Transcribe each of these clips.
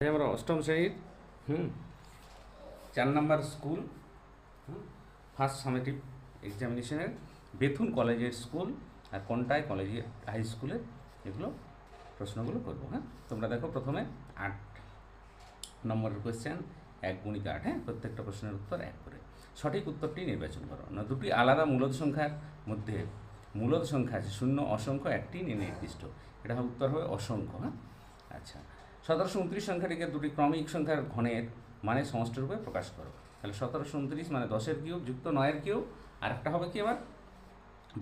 আমরা অষ্টম শ্রেণির, হুম, চার নাম্বার স্কুল ফার্স্ট সামেটিভ এক্সামিনেশনের বেথুন কলেজের স্কুল আর কোনটায় কলেজের হাই স্কুলের এগুলো প্রশ্নগুলো করব হ্যাঁ? তোমরা দেখো প্রথমে আট নম্বরের কোয়েশ্চেন এক গুণিত আট হ্যাঁ? প্রত্যেকটা প্রশ্নের উত্তর এক করে। সঠিক উত্তরটি নির্বাচন করো। না, দুটি আলাদা মূলদ সংখ্যার মধ্যে মূলদ সংখ্যা আছে, শূন্য, অসংখ্য, একটি নির্দিষ্ট। এটা উত্তর হবে অসংখ্য হ্যাঁ? সতেরোশো উনত্রিশ সংখ্যাটিকে দুটি ক্রমিক সংখ্যার ঘনের মানে সমষ্টি রূপে প্রকাশ করো। তাহলে সতেরোশো উনত্রিশ মানে দশের কিউব যুক্ত নয়ের কিউব, আর একটা হবে কি আবার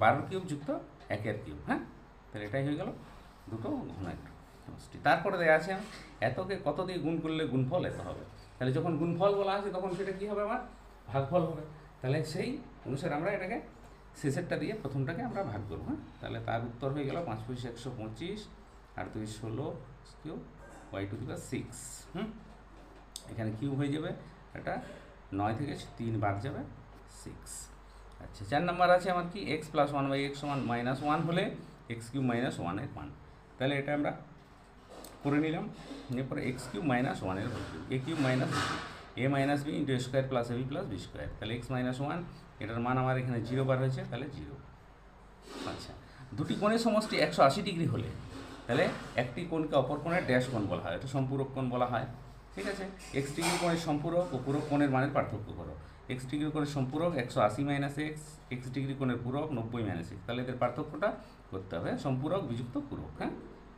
বারোর কিউব যুক্ত একের কিউব হ্যাঁ? তাহলে এটাই হয়ে গেল দুটো ঘনের সমষ্টি। তারপরে দেওয়া আছে এতকে কত দিয়ে গুণ করলে গুণফল এত হবে? তাহলে যখন গুণফল বলা আছে তখন সেটা কী হবে আমার? ভাগফল হবে। তাহলে সেই অনুসারে আমরা এটাকে শেষেরটা দিয়ে প্রথমটাকে আমরা ভাগ করব হ্যাঁ? তাহলে তার উত্তর হয়ে গেল পাঁচ পঁচিশ, একশো পঁচিশ, আর দুই ষোলো কিউ ওয়াই টু দিবা সিক্স হুম? এখানে কিউ হয়ে যাবে এটা নয় থেকে তিন বাদ যাবে সিক্স আচ্ছা চার নাম্বার আছে আমার কি? X plus one by X সমান মাইনাস ওয়ান হলে এক্স কিউ মাইনাস ওয়ানের মান। তাহলে এটা আমরা করে নিলাম এরপরে এক্স কিউ মাইনাস ওয়ানের A Q minus A minus B into square plus A B plus B square তাহলে এক্স মাইনাস ওয়ান এটার মান আমার এখানে জিরো বার হয়েছে, তাহলে জিরো আচ্ছা দুটি কোণের সমষ্টি একশো আশি ডিগ্রি হলে তাহলে একটি কোণকে অপর কোণের ড্যাশ কোণ বলা হয়, এটা সম্পূরক কোণ বলা হয়। ঠিক আছে? এক্স ডিগ্রি কোণের সম্পূরক ও পূরক কোণের মানের পার্থক্য করো। এক্স ডিগ্রি কোণের সম্পূরক একশো আশি মাইনাস এক্স এক্স ডিগ্রি কোণের পূরক নব্বই মাইনাস এক্স তাহলে এদের পার্থক্যটা করতে হবে সম্পূরক, বিযুক্ত, পূরক হ্যাঁ?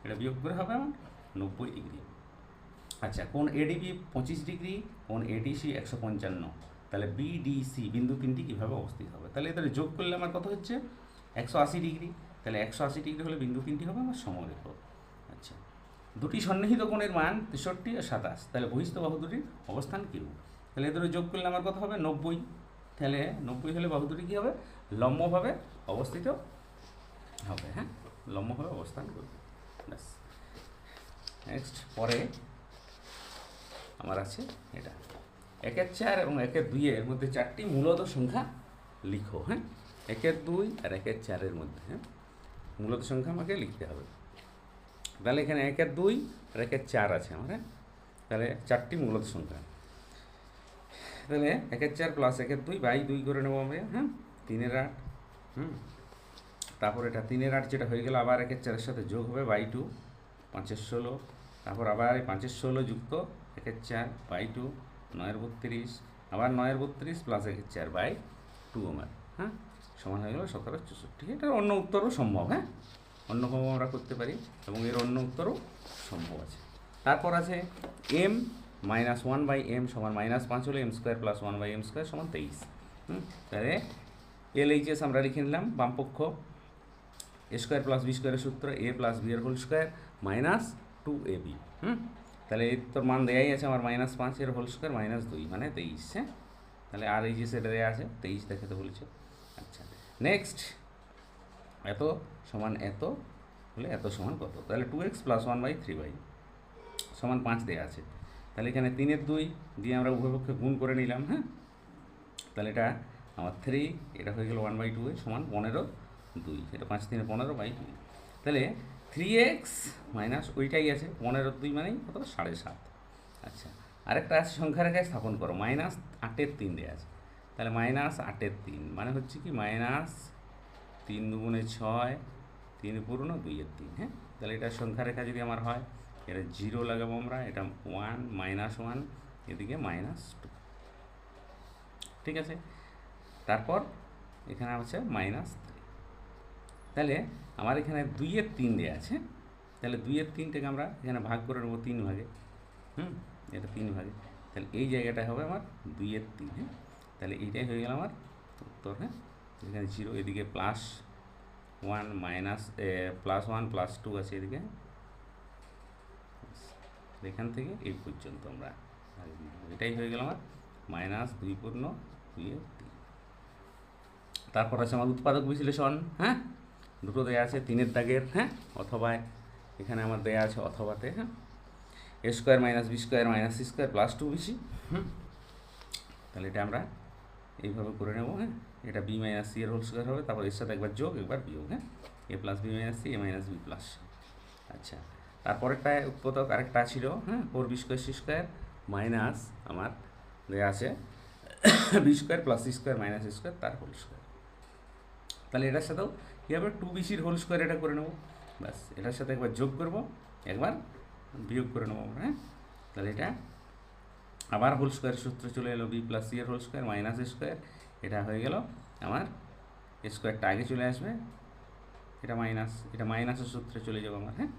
এটা বিয়োগ করে হবে আমার নব্বই ডিগ্রি আচ্ছা কোন এডিবি পঁচিশ ডিগ্রি কোন এডিসি একশো পঞ্চান্ন। তাহলে বিডিসি বিন্দু তিনটি কীভাবে অবস্থিত হবে? তাহলে এদের যোগ করলে আমার কত হচ্ছে? একশো আশি ডিগ্রি তাহলে একশো আশি ডিগ্রি হলে বিন্দু তিনটি হবে, আমার সমরেখ আচ্ছা। দুটি সন্নিহিত কোণের মান তেষট্টি ও সাতাশ। তাহলে বহিস্থ বাহু দুটির অবস্থান কিরূপ তাহলে এদের যোগ করলে আমার কত হবে? নব্বই। তাহলে নব্বই হলে বাহু দুটি কী হবে? লম্বভাবে অবস্থিত হবে হ্যাঁ? লম্বভাবে অবস্থান করবে। ব্যাস। নেক্সট পরে আমার আছে এটা। একের চার এবং একের দুইয়ের মধ্যে চারটি মূলত সংখ্যা লিখো হ্যাঁ? একের দুই আর একের চারের মধ্যে হ্যাঁ? মূলত সংখ্যা আমাকে লিখতে হবে। তাহলে এখানে একের দুই আর একের চার আছে আমার হ্যাঁ? তাহলে চারটি মূলত সংখ্যা। তাহলে একের চার প্লাস একের দুই বাই দুই করে নেব আমরা হ্যাঁ? তিনের আট, হুম? তারপর এটা তিনের আট যেটা হয়ে গেল, আবার একের চারের সাথে যোগ হবে বাই টু, পাঁচের ষোলো। তারপর আবার এই পাঁচের ষোলো যুক্ত একের চার বাই টু, নয়ের বত্রিশ, আবার নয়ের বত্রিশ প্লাস একের চার বাই টু আমার হ্যাঁ? সমান হয়ে গেল সতেরো চৌষট্টি এটার অন্য উত্তরও সম্ভব হ্যাঁ? অন্যভাবে আমরা করতে পারি, এবং এর অন্য উত্তরও সম্ভব আছে। তারপর আছে M minus one by M সমান মাইনাস পাঁচ হলে M square plus one by M square সমান তেইশ। হুম? তাহলে এল এইচএস আমরা লিখে নিলাম, বামপক্ষ এ স্কোয়ার প্লাস বি স্কোয়ারের সূত্র এ প্লাস বি এর whole square minus two A B হুম? তাহলে এই তোর মান দেয়াই আছে আমার মাইনাস পাঁচ পাঁচের হোল স্কোয়ার মাইনাস দুই মানে তেইশ হ্যাঁ? তাহলে আর এই যে সেটা দেওয়া আছে, তেইশ দেখাতে বলেছে। আচ্ছা। নেক্সট এত সমান এত হলে এত সমান কত? তাহলে two X plus one by three by সমান পাঁচ দেওয়া আছে। তাহলে এখানে তিনের দুই দিয়ে আমরা উভয় পক্ষে গুণ করে নিলাম হ্যাঁ? তাহলে এটা আমার থ্রি এটা হয়ে গেল ওয়ান বাই টু সমান পনেরো দুই। এটা পাঁচ তিনে পনেরো বাই দুই তাহলে থ্রি এক্স মাইনাস ওইটাই আছে, পনেরো দুই মানেই কত? সাড়ে সাত। আচ্ছা আরেকটা আছে সংখ্যা রেখায় স্থাপন করো মাইনাস আটের তিন দেওয়া আছে। তাহলে মাইনাস আটের তিন মানে হচ্ছে কি মাইনাস তিন দুগুণে ছয়, তিন পূর্ণ দুইয়ের তিন হ্যাঁ? তাহলে এটা সংখ্যা রেখা যদি আমার হয়, এটা জিরো লাগাবো আমরা, এটা ওয়ান মাইনাস ওয়ান এদিকে মাইনাস টু ঠিক আছে? তারপর এখানে আছে মাইনাস থ্রি তাহলে আমার এখানে দুইয়ের তিন দেওয়া আছে, তাহলে দুইয়ের তিনটাকে আমরা এখানে ভাগ করে নেব তিন ভাগে, হুম? এটা তিন ভাগে, তাহলে এই জায়গাটা হবে আমার দুইয়ের তিন হ্যাঁ? তাহলে এইটাই হয়ে গেল আমার উত্তর হ্যাঁ? এখানে জিরো এদিকে plus one minus plus one plus two আছে এদিকে। এখান থেকে এই পর্যন্ত আমরা এটাই হয়ে গেল আমার মাইনাস দুই পূর্ণ দুইয়ের তিন। তারপর আছে আমার উৎপাদক বিশ্লেষণ হ্যাঁ? দুটো দেয়া আছে, তিনের দাগের হ্যাঁ? অথবা এখানে আমার দেয়া আছে অথবাতে হ্যাঁ? A square minus B square minus C square plus two BC হুম? তাহলে এটা আমরা এইভাবে করে নেব হ্যাঁ? এটা বি মাইনাস সি এর হোল স্কোয়ার হবে, তারপর এর সাথে একবার যোগ, একবার বিয়োগ হ্যাঁ? A plus B minus C A minus B plus আচ্ছা তারপরেরটা উৎপাদক আরেকটা ছিল হ্যাঁ? Four B square C square minus আমার দেওয়া আছে B square plus C square minus square তার হোল স্কোয়ার তাহলে এটার সাথেও কী হবে? টু বিসির হোল স্কোয়ার এটা করে নেব, ব্যাস, এটার সাথে একবার যোগ করব, একবার বিয়োগ করে নেব আমরা হ্যাঁ? তাহলে এটা আবার হোল স্কোয়ার সূত্র চলে এলো বি প্লাস সি এর হোল স্কোয়ার মাইনাস স্কোয়ার এটা হয়ে গেল আমার স্কোয়ারটা আগে চলে আসবে, এটা মাইনাস এটা মাইনাসের সূত্রে চলে যাবে আমার হ্যাঁ?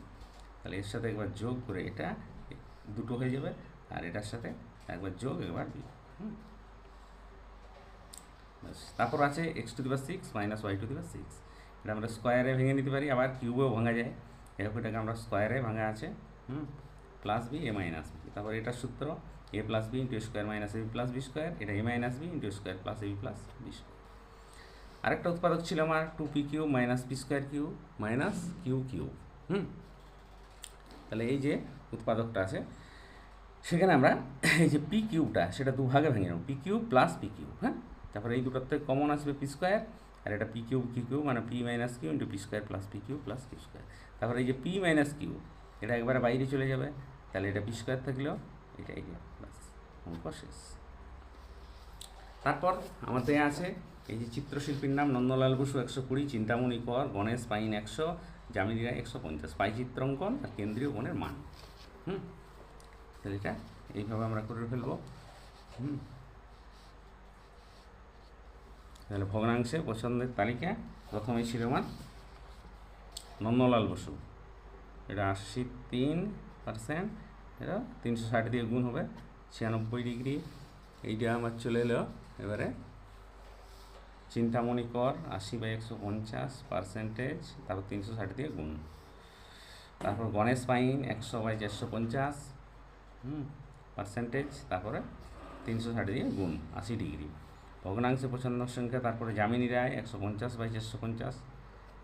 তাহলে এর সাথে একবার যোগ করে এটা দুটো হয়ে যাবে, আর এটার সাথে একবার যোগ একবার বিয়োগ হুম? তারপর আছে X to the power six minus Y to the power six এটা আমরা স্কোয়ারে ভেঙে নিতে পারি, আবার কিউবেও ভাঙা যায়, এরকম এটাকে আমরা স্কোয়ারে ভাঙা আছে, হুম? Plus B A minus B তারপর এটার সূত্র A plus B into square minus A plus B square এটা A minus B into square plus A plus B square আরেকটা উৎপাদক ছিল আমার two P Q minus P square Q minus Q Q হুম? তাহলে এই যে উৎপাদকটা আছে, সেখানে আমরা এই যে পি কিউটা সেটা দুভাগে ভেঙে নেব P Q plus P Q হ্যাঁ? তারপরে এই দুটোর থেকে কমন আসবে পি স্কোয়ার আর এটা পি কিউ কিউ কিউ মানে P minus Q into P square plus P Q plus Q square তারপরে এই যে পি মাইনাস কিউ এটা একবারে বাইরে চলে যাবে, তাহলে এটা পি স্কোয়ার থাকলেও এটা এই যে অঙ্ক শেষ। তারপর আমাদের আছে এই যে চিত্রশিল্পীর নাম নন্দলাল বসু একশো কুড়ি, চিন্তামণি কর, গণেশ পাইন একশো জামিনী একশো পঞ্চাশ। পাই চিত্রাঙ্কন আর কেন্দ্রীয় বনের মান। হুম? তাহলে এটা এইভাবে আমরা করে ফেলব। হুম? তাহলে ভগ্নাংশে পছন্দের তালিকা প্রথমেই ছিল আমার নন্দলাল বসু। এটা আশি তিন পার্সেন্ট এটা তিনশো ষাট দিয়ে গুণ হবে, ছিয়ানব্বই ডিগ্রি। এইটা আমার চলে এলো, এবারে চিন্তামণি কর, আশি বাই একশো পঞ্চাশ পার্সেন্টেজ তারপর তিনশো ষাট দিয়ে গুণ। তারপর গণেশ পাইন, একশো বাই চারশো পঞ্চাশ, হুম পার্সেন্টেজ তারপরে তিনশো ষাট দিয়ে গুণ, আশি ডিগ্রি। ভগ্নাংশে পছন্দ সংখ্যা, তারপরে জামিনী রায়, একশো পঞ্চাশ বাই চারশো পঞ্চাশ,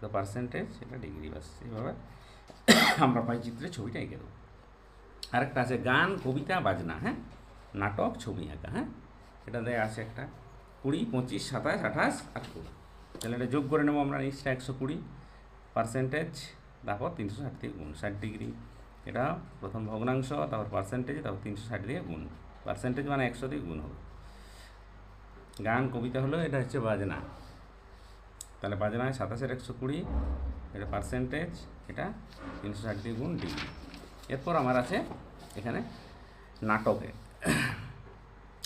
তো পার্সেন্টেজ এটা ডিগ্রি বাস। এইভাবে আমরা পাই চিত্রে ছবিটা এঁকে দেবো আরেকটা আছে গান, কবিতা, বাজনা হ্যাঁ? নাটক, ছবি আঁকা হ্যাঁ? এটা দেয় আছে একটা কুড়ি, পঁচিশ, সাতাশ, আঠাশ আর কুড়ি তাহলে এটা যোগ করে নেব আমরা নিচটা একশো কুড়ি পার্সেন্টেজ তারপর তিনশো ষাট দিয়ে গুণ ষাট ডিগ্রি। এটা প্রথম ভগ্নাংশ, তারপর পার্সেন্টেজ তারপর তিনশো ষাট দিয়ে গুণ। পার্সেন্টেজ মানে একশো দিয়ে গুণ হবে। গান, কবিতা হলো, এটা হচ্ছে বাজনা। তাহলে বাজনায় সাতাশের একশো কুড়ি, এটা পার্সেন্টেজ এটা তিনশো ষাট দিয়ে গুণ ডিগ্রি। এরপর আমার আছে এখানে নাটকে।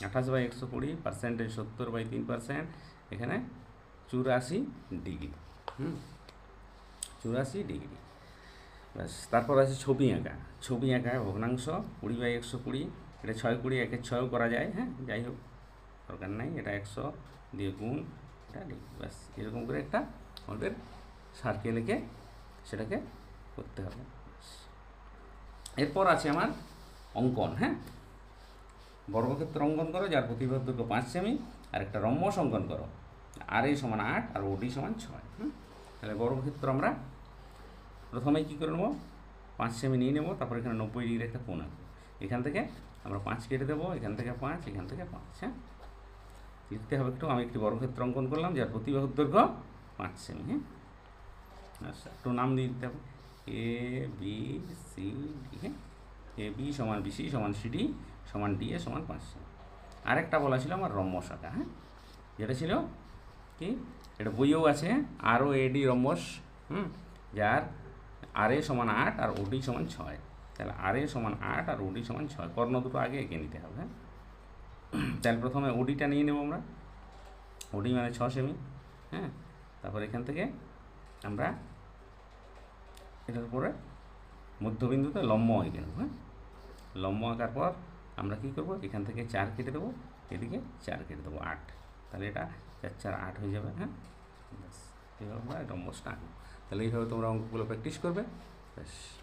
আঠাশ বাই একশো কুড়ি পার্সেন্টেজ সত্তর বাই তিন পার্সেন্ট এখানে চুরাশি ডিগ্রি। হুম, চুরাশি ডিগ্রি। ব্যাস, তারপর আছে ছবি আঁকা। ছবি আঁকা, ভগ্নাংশ, কুড়ি বাই একশো কুড়ি, এটা ছয় কুড়ি একের ছয়ও করা যায় হ্যাঁ যাই হোক, দরকার নাই, এটা একশো দিয়ে গুণ, এটা ব্যাস, এরকম করে একটা আমাদের সার্কেল এঁকে সেটাকে করতে হবে। এরপর আছে আমার অঙ্কন হ্যাঁ? বর্গক্ষেত্র অঙ্কন করো, যার প্রতিবাদ দৈর্ঘ্য পাঁচ সেমি, আর একটা রম্বস অঙ্কন করো। আর এই সমান আট আর ওডি সমান ছয় হ্যাঁ তাহলে বর্গক্ষেত্র আমরা প্রথমে কী করে নেব? পাঁচ সেমি নিয়ে নেব, তারপর এখানে নব্বই ডিগ্রি একটা কোণ আঁকবো এখান থেকে আমরা পাঁচ কেটে দেবো, এখান থেকে পাঁচ, এখান থেকে পাঁচ হ্যাঁ? লিখতে হবে একটু, আমি একটি বর্গক্ষেত্র অঙ্কন করলাম, যার প্রতিবাহ দৈর্ঘ্য পাঁচ সেমি হ্যাঁ? আচ্ছা একটু নাম দিয়ে দিতে হবে। এ বি সি ডি হ্যাঁ? এ বি সমান বিসি সমান সিডি সমান ডি এ সমান পাঁচ সেমি আরেকটা বলা ছিল আমার রম্বস আঁকা হ্যাঁ? যেটা ছিল কি? এটা বইয়েও আছে, আরও এডি রম্বস হুম? যার আর এ সমান আট আর ওডি সমান ছয়। তাহলে আর এ সমান আট আর ওডি সমান ছয়। কর্ণ দুটো আগে এঁকে নিতে হবে হ্যাঁ? তাহলে প্রথমে ওডিটা নিয়ে নেব আমরা। ওডি মানে ছ সেমি হ্যাঁ? তারপর এখান থেকে আমরা এটার উপরে মধ্যবিন্দুতে লম্ব এঁকে নেব হ্যাঁ? লম্ব আঁকার পর আমরা কী করব? এখান থেকে চার কেটে দেবো, এদিকে চার কেটে দেবো, আট। তাহলে এটা চার চার আট হয়ে যাবে হ্যাঁ? ব্যাস এইভাবে আমরা লম্বসটা আঁকবো। তাহলে এইভাবে তোমরা অঙ্কগুলো প্র্যাকটিস করবে। ব্যাস।